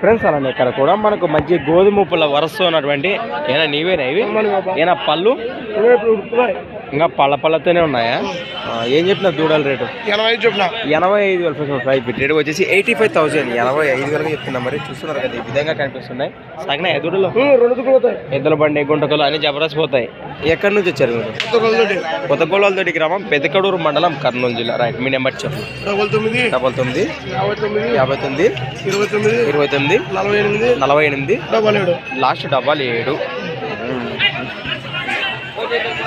Friends అలానే ఇక్కడ కూడా మనకు మంచి గోధుమ పుల్ల వరస ఉన్నటువంటి ఏనా నీవేనా ఇవి? ఏనా పళ్ళు? ఇంకా పళ్ళ పళ్ళతోనే ఉన్నాయా? ఏం చెప్పిన దూడల రేటు? ఎనభై ఐదు చొప్పున. ఎనభై ఐదు వేల ఫ్రెండ్స్ ప్రైస్ రేట్ వచ్చేసి ఎయిటీ ఫైవ్ థౌసండ్ ఎనభై ఐదు వేలుగా చెప్తున్నా మరి. చూస్తున్నారు కదా ఈ విధంగా కనిపిస్తున్నాయి. సాగిన దుక్కులు ఎద్దుల బండి గుంటకలు అన్ని జబర్దస్త్ పోతాయి. ఎక్కడి నుంచి వచ్చారు మీరు? కొత్తగోళాలతోటి గ్రామం పెద్దకడూరు మండలం కర్నూలు జిల్లా. రైట్ మీ నెంబర్ చెప్పు. డబల్ తొమ్మిది. డబల్ తొమ్మిది. యాభై తొమ్మిది. యాభై తొమ్మిది. ఇరవై తొమ్మిది. ఇరవై తొమ్మిది. నలభై ఎనిమిది. నలభై ఎనిమిది. డబల్ ఏడు. లాస్ట్ డబల్ ఏడు.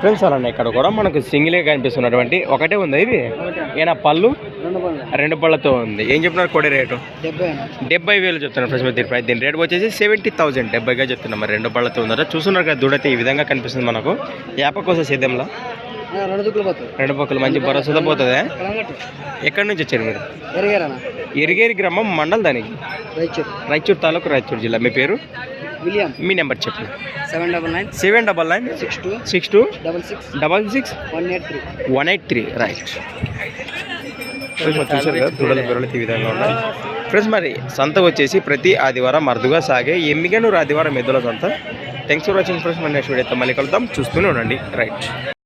ఫ్రెండ్స్ అలానే ఇక్కడ కూడా మనకు సింగిల్గా కనిపిస్తున్నటువంటి ఒకటే ఉంది ఇది. ఏనా పళ్ళు రెండు పళ్ళతో ఉంది. ఏం చెప్తున్నారు కొడి రేటు? డెబ్బై వేలు చెప్తున్నారు ఫ్రెండ్స్ దీని ప్రైస్ దీని రేట్ వచ్చేసి సెవెంటీ థౌసండ్ డెబ్బైగా చెప్తున్నాం మరి రెండు పళ్ళతో ఉందట. చూస్తున్నారు కదా దూడైతే ఈ విధంగా కనిపిస్తుంది మనకు. యాప కోసం సిద్ధంలో రెండు పక్కలు మంచి భరోసాతో పోతుంది? ఎక్కడి నుంచి వచ్చారు మీరు? ఎరిగేరి గ్రామం మండల్ దానికి? రైచూర్ రాయచూర్ తాలూకు రాయచూర్ జిల్లా. మీ పేరు? విలియం. మీ నెంబర్ చెప్పండి seven double nine. Seven double nine. Six two. Six two. Double six. Double six. One eight three. One eight three. Right. Friends మరి చూసారు కదా దూడల బెరలు ఈ విధంగా ఉన్నాయి. ఫ్రెండ్స్ మరి సంత వచ్చేసి ప్రతి ఆదివారం అరుదుగా సాగే ఎమ్మిగనూరు ఆదివారం ఎద్దుల సంత. థ్యాంక్స్ ఫర్ వాచింగ్ ఫ్రెండ్స్ మన నెక్స్ట్ వీడియోతో మళ్ళీ కలుద్దాం. చూస్తూనే ఉండండి. రైట్.